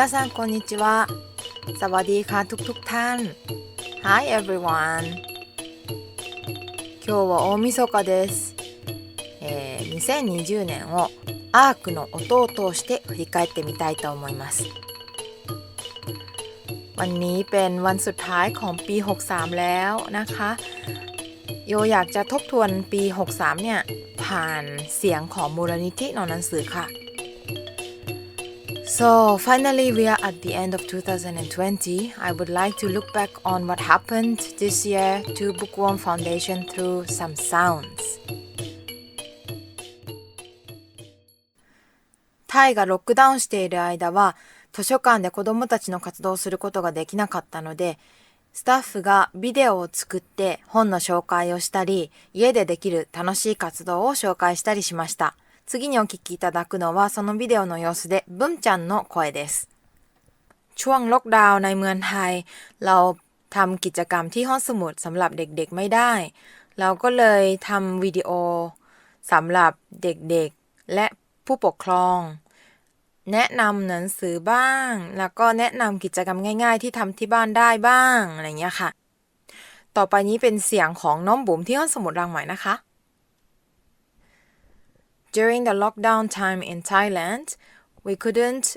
皆さんこんにちはสวัสดีค่ะทุกทุกๆท่าน Hi everyone 今日は大晦日です、えー2020年をアークの音を通して振り返ってみたいと思いますวันนี้เป็นวันสุดท้ายของปี 63 แล้วนะคะ โยอยากจะทบทวนปี 63 เนี่ย ผ่านเสียงของมูลนิธิหนอนหนังสือค่ะ So finally we are at the end of 2020. I would like to look back on what happened this year to Bookworm Foundation through some sounds. タイがロックダウンしている間は図書館で子供たちの活動をすることができなかったので、スタッフがビデオを作って本の紹介をしたり、家でできる楽しい活動を紹介したりしました。次にお聞きいただくのはそのビデオの様子で、ブンちゃんの声です。ช่วงล็อกดาวน์ในเมืองไทย เราทำกิจกรรมที่ห้องสมุดสำหรับเด็กๆไม่ได้ เราก็เลยทำวิดีโอสำหรับเด็กๆ และผู้ปกครอง แนะนำหนังสือบ้าง แล้วก็แนะนำกิจกรรมง่าย ๆ ที่ทำที่บ้านได้บ้างอะไรอย่างเงี้ยค่ะ ต่อไปนี้เป็นเสียงของน้องบุ๋มที่ห้องสมุดรังใหม่นะคะ During the lockdown time in Thailand, we couldn't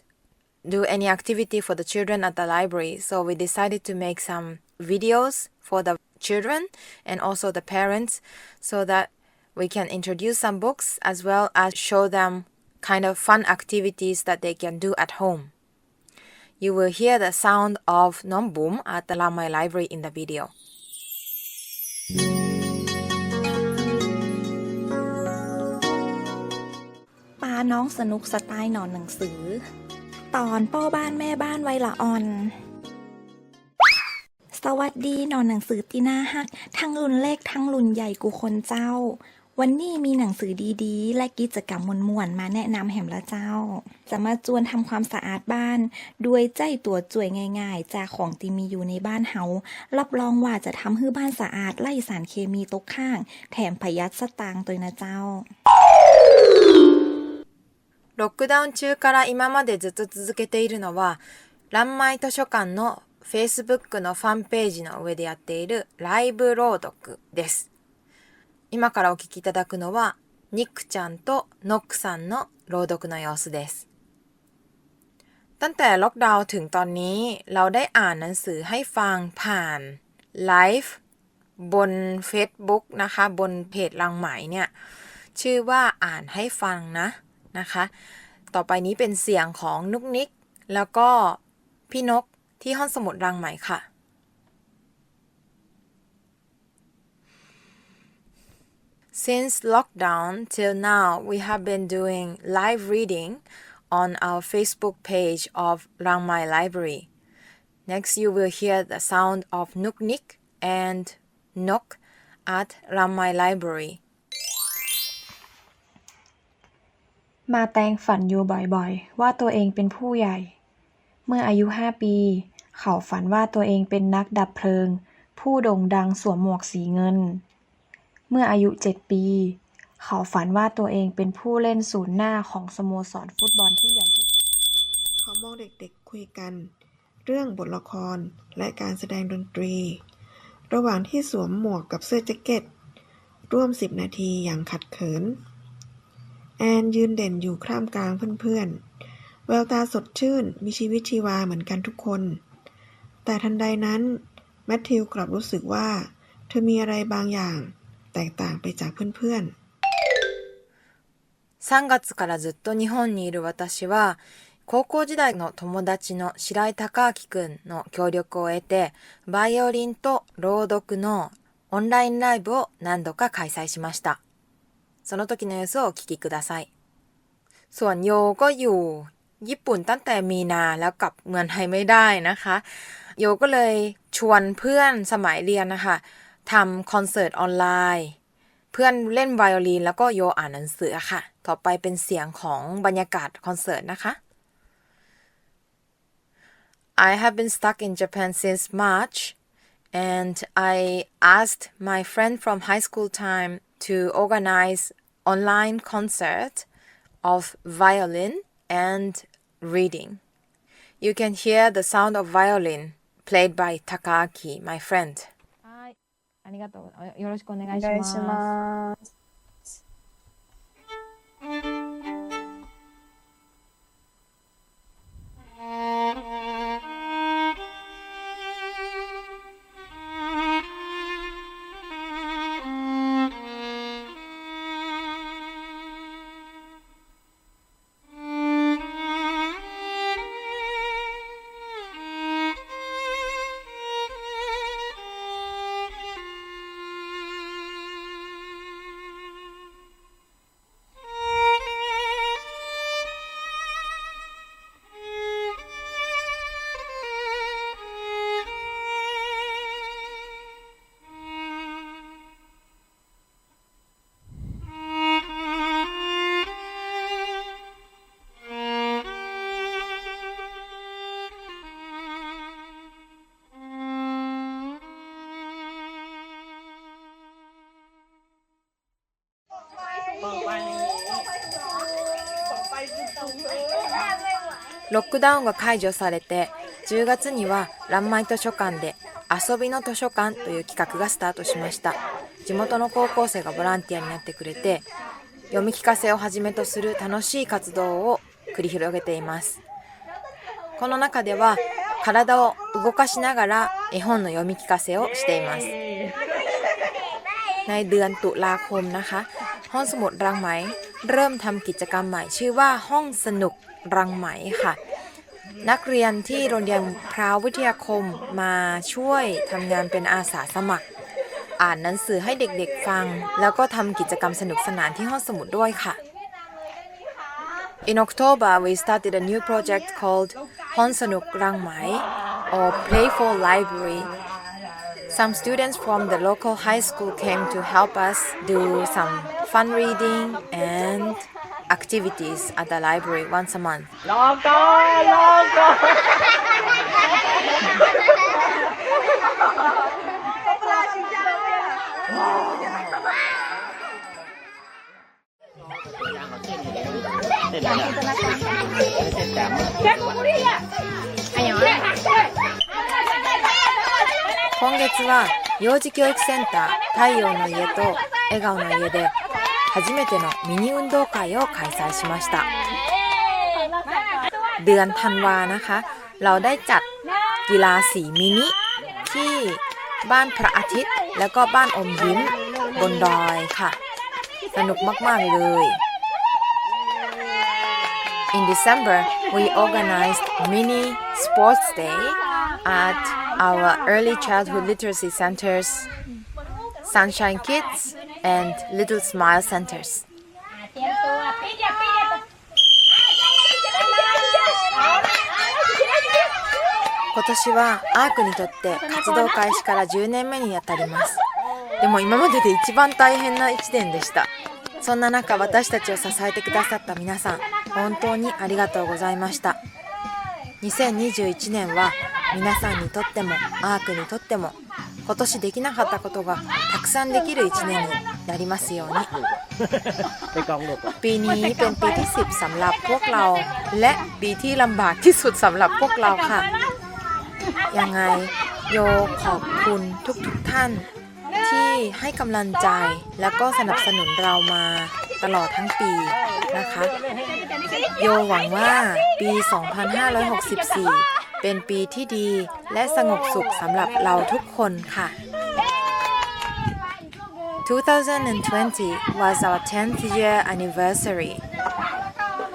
do any activity for the children at the library, so we decided to make some videos for the children and also the parents so that we can introduce some books as well as show them kind of fun activities that they can do at home. You will hear the sound of Nombum at the Lamai Library in the video. น้องสนุกสไตล์หนอนหนังสือ ตอนป้อบ้านแม่บ้านไวละออน สวัสดีหนอนหนังสือตีหน่าฮัก ทั้งรุ่นเล็กทั้งรุ่นใหญ่กูคนเจ้า วันนี้มีหนังสือดีๆ และกิจกรรมมวนๆมาแนะนำแหมละเจ้า จะมาจวนทำความสะอาดบ้าน ด้วยใจตัวจ่วยง่ายๆ จากของที่มีอยู่ในบ้านเฮารับรองว่าจะทำให้บ้านสะอาดไล่สารเคมีตกข้าง แถมประหยัดสตางค์ตัวยนะเจ้า ロックダウン中から今までずっと続けているのは、蘭舞図書館の Facebook のファンページの上でやっているライブ朗読です。今からお聞きいただくのは、ニックちゃんとノックさんの朗読の様子です。ตั้งแต่ล็อกดาวน์ถึงตอนนี้เราได้อ่านหนังสือให้ฟังผ่านไลฟ์บน Facebook นะคะ บนเพจรังไหมเนี่ย ชื่อว่าอ่านให้ฟังนะ นะคะ ต่อไปนี้เป็นเสียงของนุกนิก แล้วก็พี่นกที่ห้องสมุดรังไหม่ค่ะ Since lockdown till now, we have been doing live reading on our Facebook page of Rangmai Library. Next, you will hear the sound of Nuknik and Nok at Rangmai Library. มาแตงฝันอยู่บ่อยๆ ว่าตัวเองเป็นผู้ใหญ่ เมื่ออายุห้าปี เขาฝันว่าตัวเองเป็นนักดับเพลิง ผู้โด่งดังสวมหมวกสีเงิน เมื่ออายุเจ็ดปี เขาฝันว่าตัวเองเป็นผู้เล่นศูนย์หน้าของสโมสรฟุตบอลที่ใหญ่ที่สุดเขามองเด็กๆคุยกัน เรื่องบทละครและการแสดงดนตรี ระหว่างที่สวมหมวกกับเสื้อแจ็คเก็ต ร่วมสิบนาทีอย่างขัดเขิน แอนยืนเด่นอยู่ข้ามกลางเพื่อนๆ แววตาสดชื่นมีชีวิตชีวาเหมือนกันทุกคน แต่ทันใดนั้น แมทธิวกลับรู้สึกว่า เธอมีอะไรบางอย่าง แตกต่างไปจากเพื่อนๆ 3月からずっと日本にいる私は、高校時代の友達の白井孝明くんの協力を得て、バイオリンと朗読のオンラインライブを何度か開催しました。 その時の様子をお聞きください。ส่วนโยก็อยู่ญี่ปุ่นตั้งแต่มีนาแล้วกลับเมืองไทยไม่ได้นะคะ โยก็เลยชวนเพื่อนสมัยเรียนนะคะทำคอนเสิร์ตออนไลน์ เพื่อนเล่นไวโอลินแล้วก็โยอ่านหนังสืออะค่ะ ต่อไปเป็นเสียงของบรรยากาศคอนเสิร์ตนะคะ I have been stuck in Japan since March and I asked my friend from high school time to organize online concert of violin and reading You can hear the sound of violin played by Takaaki, my friend. はい。ありがとう。よろしくお願お願いします。 ロックダウンが解除されて、10月には蘭舞図書館で遊びの図書館という企画がスタートしました。地元の高校生がボランティアになってくれて、読み聞かせをはじめとする楽しい活動を繰り広げています。この中では体を動かしながら絵本の読み聞かせをしています。ในเดือนตุลาคมนะคะ ห้องสมุดรังไหม เริ่มทำกิจกรรมใหม่ชื่อว่าห้องสนุกรังไหมค่ะ นักเรียนที่โรงเรียนพราววิทยาคมมาช่วยทำงานเป็นอาสาสมัคร อ่านหนังสือให้เด็กๆฟัง แล้วก็ทำกิจกรรมสนุกสนานที่ห้องสมุดด้วยค่ะ In October, we started a new project called Hon Sanuk Rang Mai or Playful Library. Some students from the local high school came to help us do some fun reading and activities at the library once a month. 月は幼児教育センター太陽の家と笑顔の家で初めてのミニ運動会を開催しましたเดือนธันวานะคะ เราได้จัดกีฬาสีมินิที่บ้านพระอาทิตย์ แล้วก็บ้านอมยิ้มบนดอยค่ะ สนุกมาก ๆ เลย In December, we organized mini sports day at our early childhood literacy centers, Sunshine Kids, and Little Smile Centers. 今年はアークにとって活動開始から10年目にあたります。でも今までで一番大変な1年でした。そんな中私たちを支えてくださった皆さん、本当にありがとうございました。2021年は皆さんにとってもアークにとっても今年できなかったことがたくさんできる1年になりますように。 ไปกองหลบ ปีนี้เป็นปีที่ 10สำหรับพวกเรา และปีที่ลำบากที่สุดสำหรับพวกเราค่ะ ยังไงโยขอบคุณทุกๆทท่าน ที่ให้กำลังใจแล้วก็สนับสนุนเรามาตลอดทั้งปีนะคะ โยหวังว่าปี 2564 เป็นปีที่ดีและสงบสุขสำหรับเราทุกคนค่ะ 2020 was our 10th year anniversary,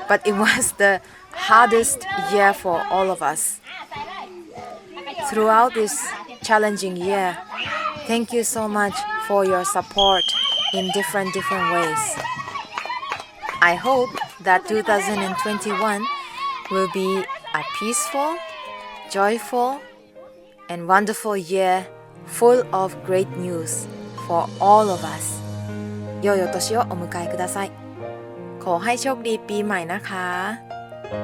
but it was the hardest year for all of us. Throughout this challenging year, thank you so much for your support in different different ways. I hope that 2021 will be a peaceful, joyful, and wonderful year full of great news for all of us 良いお年をお迎えくださいขอให้โชคดีปีใหม่นะคะ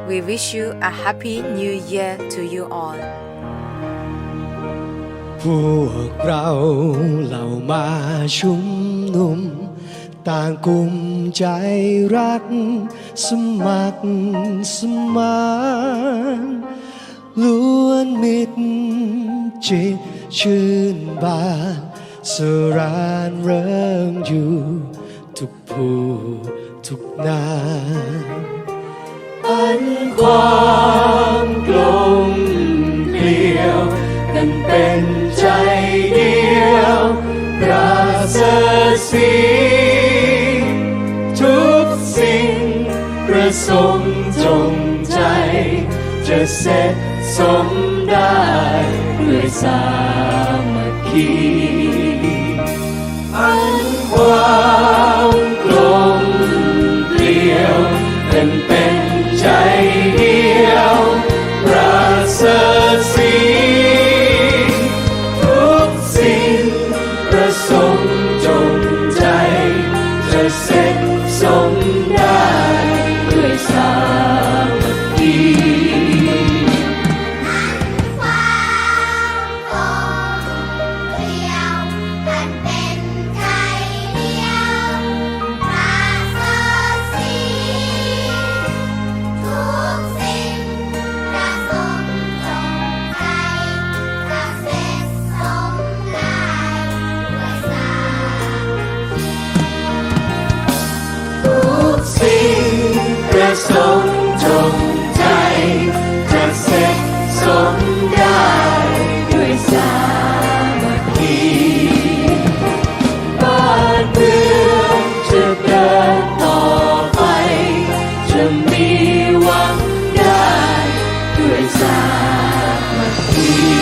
We wish you a happy new year to you all พวกเราเหล่ามาชุมนุม ต่างกลุ่มใจรัก สมัครสมาน ล้วนมิตรจิตชื่นบานสรานเริงอยู่ ทุกผู้ทุกนาอันความกลมเกลียวนั้นเป็นใจเดียวประเสริฐสีทุกสิ่งประสงค์จงใจจะเสร็จ สมได้ด้วยสามัคคี ทรงจใจจะเสร็จสมได้ด้วยสมัคคีบานเมือจะเดินต่อไป จะมีหวังได้ด้วยสมัคคี